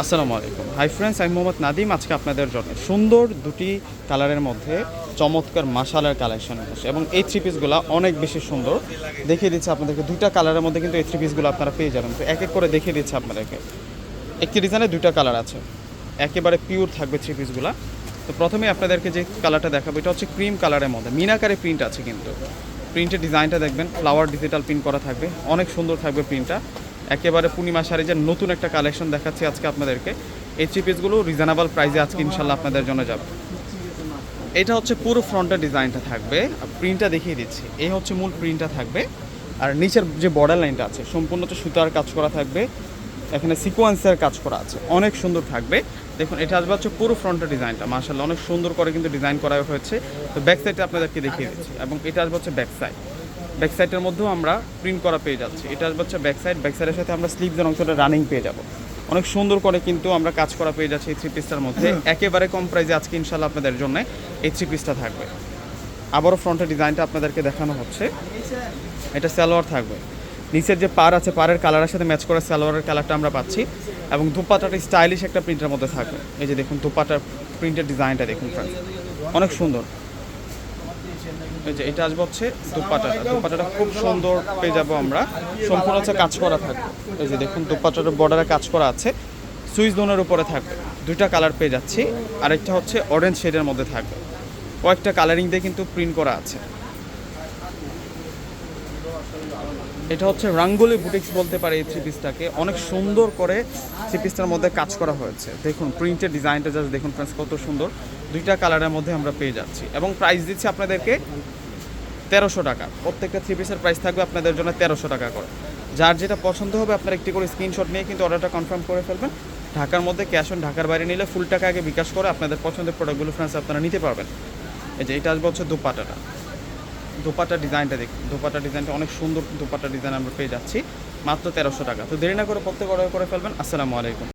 আসসালামু আলাইকুম। Hi friends আমি মোহাম্মদ নাদিম আজকে আপনাদের জন্য সুন্দর দুটি কালারের মধ্যে চমৎকার মাসালার কালেকশন আছে এবং এই থ্রি পিসগুলো অনেক বেশি সুন্দর। দেখিয়ে দিচ্ছে আপনাদেরকে দুইটা কালারের মধ্যে কিন্তু এই থ্রি পিসগুলো আপনারা পেয়ে যাবেন। তো এক এক করে দেখিয়ে দিচ্ছে আপনাদেরকে। একটি ডিজাইনে দুইটা কালার আছে। একেবারে পিওর থাকবে থ্রি পিসগুলো তো প্রথমে আপনাদেরকে যে কালারটা দেখাবো, এটা হচ্ছে ক্রিম কালারের মধ্যে। মিনাকারে প্রিন্ট আছে কিন্তু। প্রিন্টের ডিজাইনটা দেখবেন ফ্লাওয়ার ডিজিটাল প্রিন্ট করা থাকবে। অনেক সুন্দর থাকবে প্রিন্টটা একেবারে পূর্ণিমা শাড়িজের নতুন একটা কালেকশন দেখাচ্ছি আজকে আপনাদেরকে। এই থ্রি পিসগুলো রিজনেবল প্রাইসে আজকে ইনশাল্লাহ আপনাদের জন্য যাবে। এটা হচ্ছে পুরো ফ্রন্টের ডিজাইনটা থাকবে। প্রিন্টটা দেখিয়ে দিচ্ছি। এই হচ্ছে মূল প্রিন্টটা থাকবে। আর নিচের যে বর্ডার লাইনটা আছে, সম্পূর্ণ হচ্ছে সুতার কাজ করা থাকবে। এখানে সিকোয়েন্সের কাজ করা আছে। অনেক সুন্দর থাকবে। দেখুন, এটা আসবে হচ্ছে পুরো ফ্রন্টের ডিজাইনটা মার্শাল্লাহ অনেক সুন্দর করে কিন্তু ডিজাইন করা হয়েছে। তো ব্যাক সাইডটা আপনাদেরকে দেখিয়ে দিচ্ছি। এবং এটা আসবে হচ্ছে ব্যাক সাইড ব্যাক সাইডের মধ্যেও আমরা প্রিন্ট করা পেয়ে যাচ্ছি। এটা হচ্ছে ব্যাক সাইড ব্যাক সাইডের সাথে আমরা স্লিভসের অংশটা রানিং পেয়ে যাব। অনেক সুন্দর করে কিন্তু আমরা কাজ করা পেয়ে যাচ্ছি এই থ্রি পিসটার মধ্যে একেবারে কম প্রাইসে আজকে ইনশাল্লাহ আপনাদের জন্য এই থ্রি পিসটা থাকবে। আবারও ফ্রন্টের ডিজাইনটা আপনাদেরকে দেখানো হচ্ছে। এটা সালোয়ার থাকবে। নিচের যে পার আছে পারের কালারের সাথে ম্যাচ করা সালোয়ারের কালারটা আমরা পাচ্ছি এবং দুপাটাটা স্টাইলিশ একটা প্রিন্টের মধ্যে থাকবে। এই যে দেখুন দুপাটার প্রিন্টের ডিজাইনটা দেখুন friends। অনেক সুন্দর। যে, এটা আসবে হচ্ছে দুপাটাটা। দুপাটাটা খুব সুন্দর পেয়ে যাব আমরা। সম্পূর্ণ হচ্ছে কাজ করা থাকবে। এই যে দেখুন দুপাটার বর্ডারে কাজ করা আছে। সুইচ দোনের উপরে থাকবে। দুইটা কালার পেয়ে যাচ্ছি। আরেকটা হচ্ছে অরেঞ্জ শেডের মধ্যে থাকবে। কয়েকটা কালারিং দিয়ে কিন্তু প্রিন্ট করা আছে। এটা হচ্ছে রাঙ্গুলি বুটিক্স বলতে পারে এই থ্রি পিসটাকে অনেক সুন্দর করে থ্রি পিসটার মধ্যে কাজ করা হয়েছে। দেখুন প্রিন্টের ডিজাইনটা জাস্ট দেখুন ফ্রেন্ডস কত সুন্দর। দুইটা কালারের মধ্যে আমরা পেয়ে যাচ্ছি। এবং প্রাইস দিচ্ছি আপনাদেরকে তেরোশো টাকা। প্রত্যেকটা থ্রি পিসের প্রাইস থাকবে আপনাদের জন্য তেরোশো টাকা করে। যার যেটা পছন্দ হবে, আপনারা একটি করে স্ক্রিনশট নিয়ে কিন্তু অর্ডারটা কনফার্ম করে ফেলবেন। ঢাকার মধ্যে ক্যাশ অন ঢাকার বাইরে নিলে ফুল টাকা আগে বিকাশ করে আপনাদের পছন্দের প্রোডাক্টগুলো ফ্রেন্ডস আপনারা নিতে পারবেন। এই যে এটা আসবে হচ্ছে দুপাটাটা। দোপাটা ডিজাইনটা দেখুন। দোপাটা ডিজাইনটা অনেক সুন্দর দোপাটা ডিজাইন আমরা পেয়ে যাচ্ছি। মাত্র তেরোশো টাকা। তো দেরি না করে প্রত্যেক অর্ডার করে ফেলবেন। আসসালামু আলাইকুম।